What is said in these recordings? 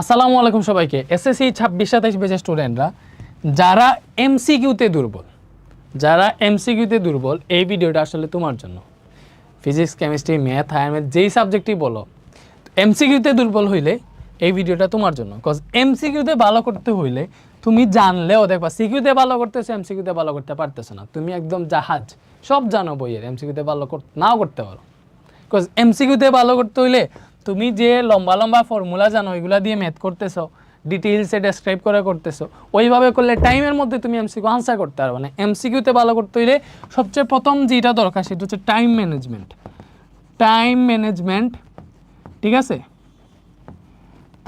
আসসালামু আলাইকুম সবাইকে। এসএসসি ছাব্বিশ সাতাইশ বেজে স্টুডেন্টরা যারা এমসিকিউতে দুর্বল, যারা এমসিকিউতে দুর্বল, এই ভিডিওটা আসলে তোমার জন্য। ফিজিক্স কেমিস্ট্রি ম্যাথ হায়ার যেই সাবজেক্টই বলো এমসিকিউতে দুর্বল হইলে এই ভিডিওটা তোমার জন্য। বিকজ এমসিকিউতে ভালো করতে হইলে তুমি জানলেও দেখবা সিকিউতে ভালো করতেছো এমসিকিউতে ভালো করতে পারতেছো না। তুমি একদম জাহাজ, সব জানো বইয়ের এমসিকিউতে ভালো নাও করতে পারো। বিকজ এমসিকিউতে ভালো করতে হইলে তুমি যে লম্বা লম্বা ফর্মুলা জানো ওইগুলা দিয়ে ম্যাথ করতেছো ডিটেইলসে ডেসক্রাইব করে করতেছো, ওইভাবে করলে টাইমের মধ্যে তুমি এমসিকিউ আনসার করতে পারবে না। এমসিকিউতে ভালো করতে হইলে সবচেয়ে প্রথম যেটা দরকার সেটা হচ্ছে টাইম ম্যানেজমেন্ট টাইম ম্যানেজমেন্ট ঠিক আছে?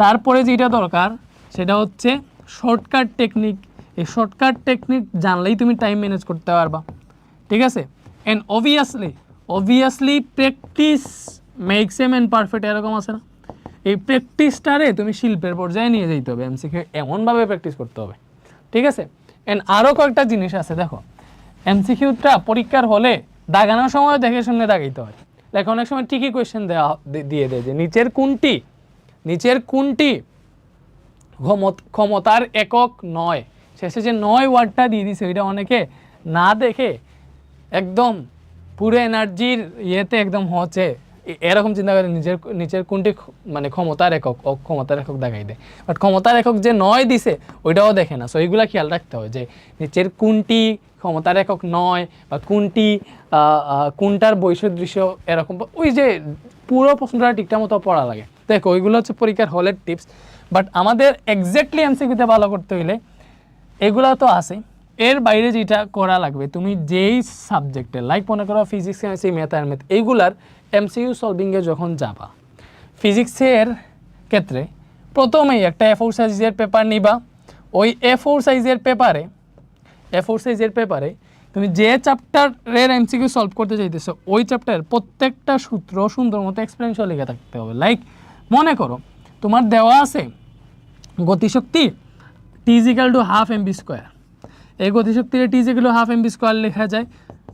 তারপরে যেটা দরকার সেটা হচ্ছে শর্টকাট টেকনিক এই শর্টকাট টেকনিক জানলেই তুমি টাইম ম্যানেজ করতে পারবা। ঠিক আছে? And obviously obviously practice makes em and perfect এরকম আছে না? এই প্র্যাকটিসটারে তুমি শিল্পের পর্যায়ে নিয়ে যেতে হবে এমসিকে এমনভাবে প্র্যাকটিস করতে হবে। ঠিক আছে? অ্যান্ড আরও কয়েকটা জিনিস আছে, দেখো। এমসিকিউটা পরীক্ষার হলে দাগানোর সময় দেখে শুনে দাগাইতে হয়। দেখো, অনেক সময় ঠিকই কোয়েশ্চেন দেওয়া দিয়ে দেয় যে, নিচের কোনটি? নিচের কোনটি ক্ষমত- ক্ষমতার একক নয়? শেষে যে নয় ওয়ার্ডটা দিয়ে দিছে, ওইটা অনেকে না দেখে একদম পুরো এনার্জির ইয়েতে একদম হচ্ছে এরকম চিন্তা করে নিজের নিচের কোনটি মানে ক্ষমতার একক ক্ষমতার একক দেখাই দেয়। বাট ক্ষমতার একক যে নয় দিছে, ওইটাও দেখে না। সো এইগুলা খেয়াল রাখতে হয় যে নিচের কোনটি ক্ষমতার একক নয় বা কোনটি কোনটার বৈসাদৃশ্য এরকম। ওই যে পুরো প্রশ্নটা ঠিকঠাক মতো পড়া লাগে। দেখো, ওইগুলো হচ্ছে পরীক্ষার হলের টিপস বাট আমাদের এক্স্যাক্টলি এমসিকিউতে ভালো করতে হইলে এগুলা তো আছে এর বাইরে যেটা করা লাগবে, তুমি যেই সাবজেক্টে লাইক মনে করো ফিজিক্স কেমিস্ট্রি ম্যাথ আর ম্যাথ এইগুলার এমসিইউ সলভিংয়ে যখন যাবা ফিজিক্সের ক্ষেত্রে প্রথমেই একটা এ ফোর সাইজের পেপার নিবা। ওই এ ফোর সাইজের পেপারে এ ফোর সাইজের পেপারে তুমি যে চ্যাপ্টারের এমসিকিউ সলভ করতে চাইতেছো, ওই চ্যাপ্টারের প্রত্যেকটা সূত্র সুন্দর মতো এক্সপ্লেনেশন লিখে থাকতে হবে। লাইক মনে করো তোমার দেওয়া আছে গতিশক্তি টিজিক্যাল to half M V square এই গতিশক্তির to half M V square লেখা যায়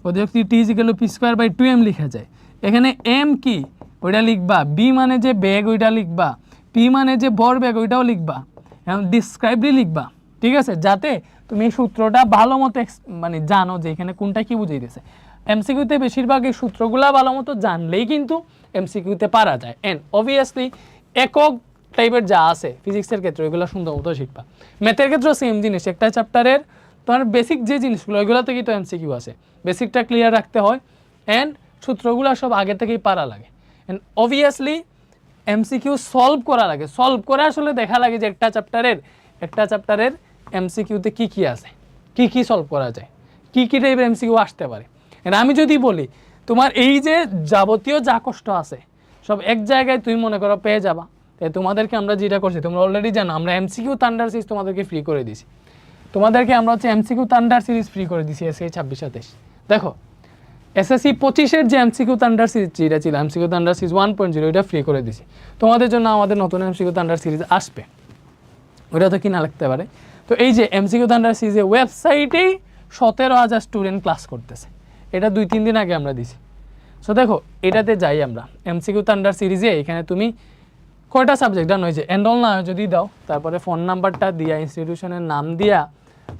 গতিশক্তি to P square by two M লেখা যায় এখানে এম কি ওইটা লিখবা বি মানে যে ব্যাগ ওইটা লিখবা পি মানে যে বর ব্যাগ ওইটাও লিখবা এখন ডিসক্রাইবলি লিখবা ঠিক আছে যাতে তুমি এই সূত্রটা ভালো মতো মানে জানো যে এখানে কোনটা কি বুঝাইতেছে এমসিকিউতে বেশিরভাগ এই সূত্রগুলা ভালো মতো জানলেই কিন্তু এমসিকিউতে পারা যায় অ্যান্ড অবভিয়াসলি একক টাইপের যা আছে ফিজিক্সের ক্ষেত্রে ওইগুলো সুন্দর মতো শিখবা ম্যাথের ক্ষেত্রেও সেম জিনিস একটা চ্যাপ্টারের তোমার বেসিক যে জিনিসগুলো, ওইগুলো থেকেই তো এমসিকিউ আছে। বেসিকটা ক্লিয়ার রাখতে হয় অ্যান্ড সূত্রগুলো সব আগে থেকেই পারা লাগে। অ্যান্ড অবভিয়াসলি এমসিকিউ সলভ করা লাগে। সলভ করে আসলে দেখা লাগে যে একটা চ্যাপ্টারের একটা চ্যাপ্টারের এমসিকিউতে কি কি আছে, কি কি সলভ করা যায়, কি কী টাইপের এমসিকিউ আসতে পারে। And আমি যদি বলি, তোমার এই যে যাবতীয় যা কষ্ট আছে, সব এক জায়গায় তুমি মনে করো পেয়ে যাবা। তাই তোমাদেরকে আমরা যেটা করছি, তোমরা অলরেডি জানো, আমরা এমসিকিউ তান্ডার সিরিজ তোমাদেরকে ফ্রি করে দিছি তোমাদেরকে আমরা হচ্ছে এমসিকিউ তান্ডার সিরিজ ফ্রি করে দিছি এসএ ছাব্বিশ সাতাইশ দেখো এসএসসি পঁচিশের যে এমসিকিউ তান্ডার সিরিজ যেটা ছিল MCQ তান্ডার series one point zero এটা ফ্রি করে দিছি। তোমাদের জন্য আমাদের নতুন এমসিকিউ তান্ডার সিরিজ আসবে। ওটা তো কিনা লাগতে পারে। তো এই যে এমসিকিউ তান্ডার সিরিজে ওয়েবসাইটেই সতেরো হাজার স্টুডেন্ট ক্লাস করতেছে। এটা দুই, তিন দিন আগে আমরা দিছি। সো দেখো, এটাতে যাই আমরা। এমসিকিউ তান্ডার সিরিজে এখানে তুমি কয়টা সাবজেক্ট এই যে এনরোল না যদি দাও, তারপরে ফোন নাম্বারটা দিয়া ইনস্টিটিউশনের নাম দিয়া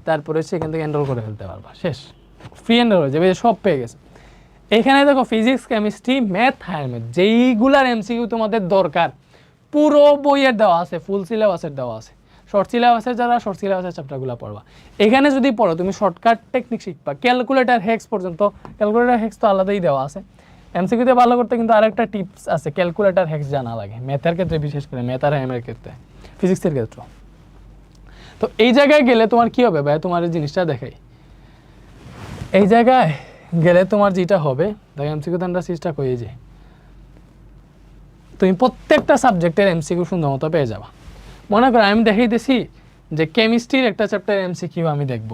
তারপরে সেখান থেকে এনরোল করে ফেলতে পারবা। শেষ। ফ্রি এনরোল হয়ে যাবে সব পেয়ে গেছে। এখানে দেখো physics chemistry math higher math যেইগুলার MCQ তোমাদের দরকার, পুরো বইয়ের দেওয়া আছে ফুল সিলেবাসের দেওয়া আছে। শর্ট সিলেবাসের যারা শর্ট সিলেবাসের চ্যাপ্টারগুলো পড়বা। এখানে যদি পড়ো, তুমি শর্টকাট টেকনিক শিখবা। ক্যালকুলেটার হেক্স পর্যন্ত ক্যালকুলেটার হেক্স তো আলাদাই দেওয়া আছে। এমসিকিউতে ভালো করতে কিন্তু আরেকটা টিপস আছে ক্যালকুলেটার হেক্স জানা লাগে। ম্যাথের ক্ষেত্রে, বিশেষ করে ম্যাথ আর হ্যামের ক্ষেত্রে। ফিজিক্সের ক্ষেত্রে তো এই জায়গায় গেলে তোমার কি হবে ভাই? তোমার এই জিনিসটা দেখাই। এই জায়গায় গেলে তোমার যেটা হবে, দেখো এমসিকিউ তো আমরা সিরিজটা কই যে তুমি প্রত্যেকটা সাবজেক্টের এমসিকিউ সুন্দর মতো পেয়ে যাবা। মনে করো, আমি দেখাইতেছি যে কেমিস্ট্রির একটা চ্যাপ্টার এমসিকিউ আমি দেখব।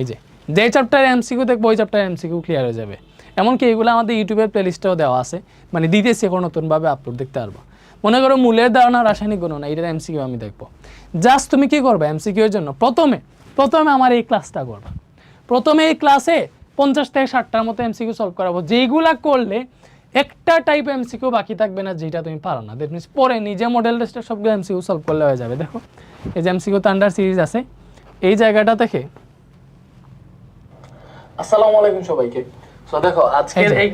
এই যে যে চ্যাপ্টারে এমসিকিউ দেখব, ওই চ্যাপ্টারে এমসিকিউ ক্লিয়ার হয়ে যাবে। এমনকি এগুলো আমাদের ইউটিউবের প্লে প্লেলিস্টেও দেওয়া আছে। মানে দিতেছি, এখন নতুনভাবে আপলোড দেখতে পারব। মনে করো মূলের ধারণা রাসায়নিক গণনা এটার এমসিকিউ আমি দেখব। জাস্ট তুমি কি করবে এমসিকিউ এর জন্য? প্রথমে প্রথমে আমার এই ক্লাসটা করবা। প্রথমে এই ক্লাসে পঞ্চাশ থেকে ষাটটার মতো এমসিকিউ সলভ করাবো। যেইগুলা করলে একটা টাইপ এমসিকিউ বাকি থাকবে না যেটা তুমি পারো না। দ্যাট মিনস পরে নিজে মডেল টেস্টের সবগুলো এমসিকিউ সলভ করলে হয়ে যাবে। দেখো এই যে এমসিকিউ তান্ডার সিরিজ আছে এই জায়গাটা থেকে আসসালামু আলাইকুম সবাইকে। সো দেখো আজকের এই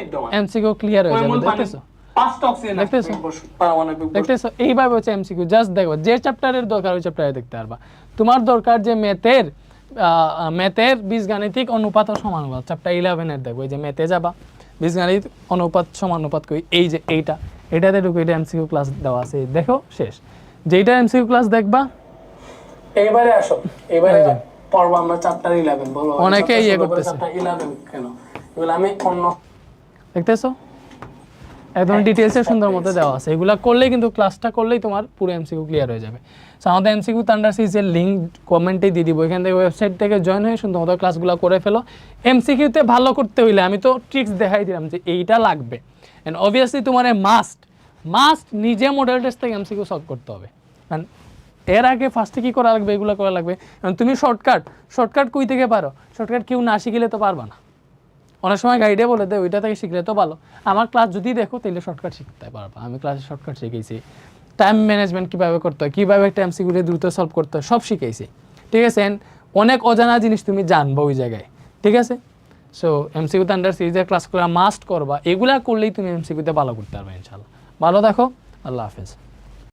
বিদ্যমান? এমসিকিউ ক্লিয়ার হয়ে যাবে দেখতেছো? পাঁচটা অক্সিজেন দেখতেছো? পারমাণবিক দেখতেছো? এইভাবে হচ্ছে এমসিকিউ জাস্ট দেখো যে চ্যাপ্টারের দরকার ওই চ্যাপ্টারে দেখতে পারবা। তোমার দরকার যে ম্যাথের ম্যাথের বীজগাণিতিক অনুপাত ও সমানুপাত। চ্যাপ্টার ইলেভেনের দেখো এই যে ম্যাথে যাবা বীজগাণিত অনুপাত সমানুপাত কই এই যে এইটা এটাতে ঢুকে এটা এমসিকিউ ক্লাস দেওয়া আছে। দেখো শেষ। যেইটা এমসিকিউ ক্লাস দেখবা এইবারে আসো এবারে পড়ব আমরা চ্যাপ্টার 11 বলো অনেকে ইয়ে করতেছে। চ্যাপ্টার 11 কেন? এগুলো আমি অন্য দেখতেছো? একদম ডিটেলসে সুন্দর মতো দেওয়া আছে। এগুলা করলেই কিন্তু ক্লাসটা করলেই তোমার পুরো এমসিকিউ ক্লিয়ার হয়ে যাবে। সো আমাদের এমসিকিউ তান্ডার সিরিজের লিঙ্ক কমেন্টে দিয়ে দিব। এখান থেকে ওয়েবসাইট থেকে জয়েন হয়ে সুন্দর মতো ক্লাসগুলো করে ফেলো। এমসিকিউতে ভালো করতে হইলে আমি তো ট্রিক্স দেখাই দিলাম যে এইটা লাগবে। অ্যান্ড অবভিয়াসলি তোমার মাস্ট মাস্ট নিজে মডেল টেস্ট থেকে এমসিকিউ সলভ করতে হবে। কারণ এর আগে ফার্স্টে কী করা লাগবে? এগুলো করা লাগবে। তুমি শর্টকাট শর্টকাট কই থেকে পারো? শর্টকাট কেউ না শিখিলে তো পারবা না। অনেক সময় গাইডে বলে দেয়, ওইটা থেকে শিখলে তো ভালো। আমার ক্লাস যদি দেখো তাহলে শর্টকাট শিখতে পারবা। আমি ক্লাসে শর্টকাট শিখেছি। টাইম ম্যানেজমেন্ট কীভাবে করতে হয়, কীভাবে একটা এমসিকিউরে দ্রুত সলভ করতে হয়, সব শিখেছি। ঠিক আছে? অনেক অজানা জিনিস তুমি জানবা ওই জায়গায়। ঠিক আছে? সো এমসিকিউতে আন্ডার সিরিজের ক্লাসগুলো মাস্ট করবা। এগুলা করলেই তুমি এমসিকিউতে ভালো করতে পারবে ইনশাল্লাহ ভালো দেখো আল্লাহ হাফেজ।